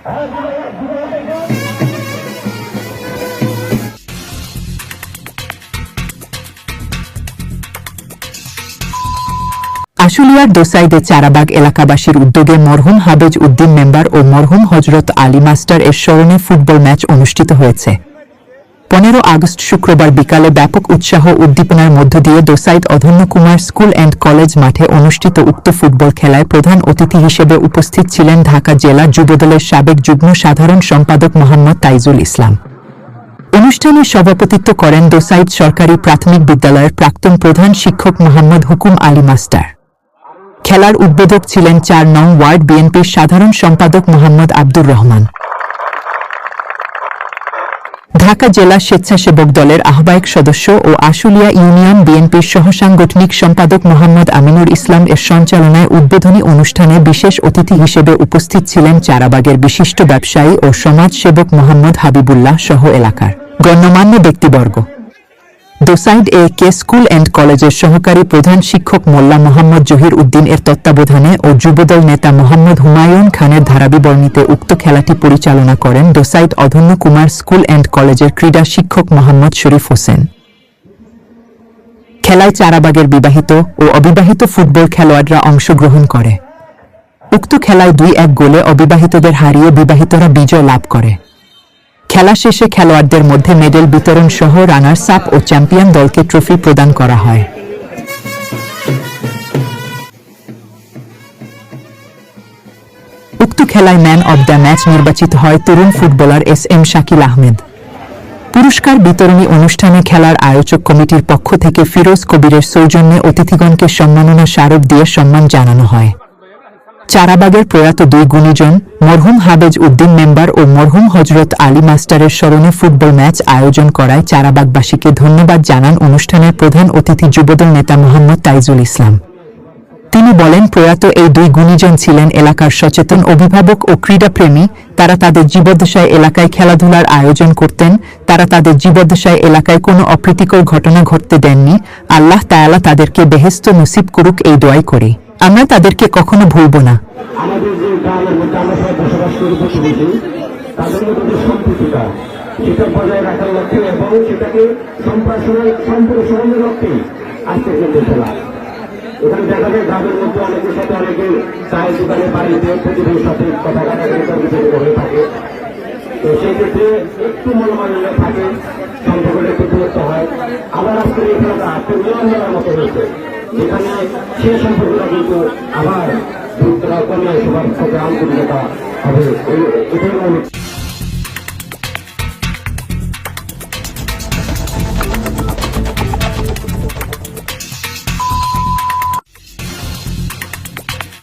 আশুলিয়ার দোসাইদে চারাবাগ এলাকাবাসীর উদ্যোগে মরহুম হাবেজ উদ্দিন মেম্বার ও মরহুম হজরত আলী মাস্টার এর স্মরণে ফুটবল ম্যাচ অনুষ্ঠিত হয়েছে। পনেরো আগস্ট শুক্রবার বিকালে ব্যাপক উৎসাহ উদ্দীপনার মধ্য দিয়ে দোসাইদ অধন্য কুমার স্কুল অ্যান্ড কলেজ মাঠে অনুষ্ঠিত উক্ত ফুটবল খেলায় প্রধান অতিথি হিসেবে উপস্থিত ছিলেন ঢাকা জেলা যুবদলের সাবেক যুগ্ম সাধারণ সম্পাদক মোহাম্মদ তাইজুল ইসলাম। অনুষ্ঠানে সভাপতিত্ব করেন দোসাইদ সরকারি প্রাথমিক বিদ্যালয়ের প্রাক্তন প্রধান শিক্ষক মোহাম্মদ হুকুম আলী মাস্টার। খেলার উদ্বোধক ছিলেন চার নং ওয়ার্ড বিএনপির সাধারণ সম্পাদক মোহাম্মদ আব্দুর রহমান। ঢাকা জেলা স্বেচ্ছাসেবক দলের আহ্বায়ক সদস্য ও আশুলিয়া ইউনিয়ন বিএনপির সহসাংগঠনিক সম্পাদক মোহাম্মদ আমিনুর ইসলাম এর সঞ্চালনায় উদ্বোধনী অনুষ্ঠানে বিশেষ অতিথি হিসেবে উপস্থিত ছিলেন চারাবাগের বিশিষ্ট ব্যবসায়ী ও সমাজসেবক মোহাম্মদ হাবিবুল্লাহ সহ এলাকার গণ্যমান্য ব্যক্তিবর্গ। দোসাইড এ কে স্কুল অ্যান্ড কলেজের সহকারী প্রধান শিক্ষক মোল্লা মোহাম্মদ জহির উদ্দিন এর তত্ত্বাবধানে ও যুবদল নেতা মোহাম্মদ হুমায়ুন খানের ধারাবিবরণীতে উক্ত খেলাটি পরিচালনা করেন দোসাইদ অধন্য কুমার স্কুল অ্যান্ড কলেজের ক্রীড়া শিক্ষক মোহাম্মদ শরীফ হোসেন। খেলায় চারাবাগের বিবাহিত ও অবিবাহিত ফুটবল খেলোয়াড়রা অংশগ্রহণ করে। উক্ত খেলায় দুই এক গোলে অবিবাহিতদের হারিয়ে বিবাহিতরা বিজয় লাভ করে। খেলা শেষে খেলোয়াড়দের মধ্যে মেডেল বিতরণ সহ রানার্স আপ ও চ্যাম্পিয়ন দলকে ট্রফি প্রদান করা হয়। উক্ত খেলায় ম্যান অব দ্য ম্যাচ নির্বাচিত হয় তরুণ footballer S M Shakil Ahmed. পুরস্কার বিতরণী অনুষ্ঠানে খেলার আয়োজক কমিটির পক্ষ থেকে ফিরোজ কবিরের সৌজন্যে অতিথিগণকে সম্মাননা স্মারক দিয়ে সম্মান জানানো হয়। চারাবাগের প্রয়াত দুই গুণীজন, মরহুম হাবেজ উদ্দিন মেম্বার ও মরহুম হজরত আলী মাস্টারের স্মরণে ফুটবল ম্যাচ আয়োজন করায় চারাবাগবাসীকে ধন্যবাদ জানান অনুষ্ঠানের প্রধান অতিথি যুবদল নেতা মোহাম্মদ তাইজুল ইসলাম। তিনি বলেন, প্রয়াত এই দুই গুণীজন ছিলেন এলাকার সচেতন অভিভাবক ও ক্রীড়াপ্রেমী। তারা তাদের জীবদ্দশায় এলাকায় খেলাধুলার আয়োজন করতেন। তারা তাদের জীবদ্দশায় এলাকায় কোনো অপ্রীতিকর ঘটনা ঘটতে দেননি। আল্লাহ তায়ালা তাদেরকে বেহেস্ত নসিব করুক এই দোয়াই করি। আমরা তাদেরকে কখনো ভুলব না। আমাদের যে বসবাস তাদের মধ্যে সেটা বজায় রাখার লক্ষ্যে এবং সেটাকে এখানে গ্রামের মধ্যে অনেকের সাথে অনেকে চায়ের সাথে কথা থাকে। তো সেই ক্ষেত্রে একটু মনোমালিন্য থাকে সম্পর্কটা একটু দূরত্ব হয় যেখানে সেই সম্পর্কটা কিন্তু আবার করা কমে সবার সাথে আন্তরিকতা হবে। এটাই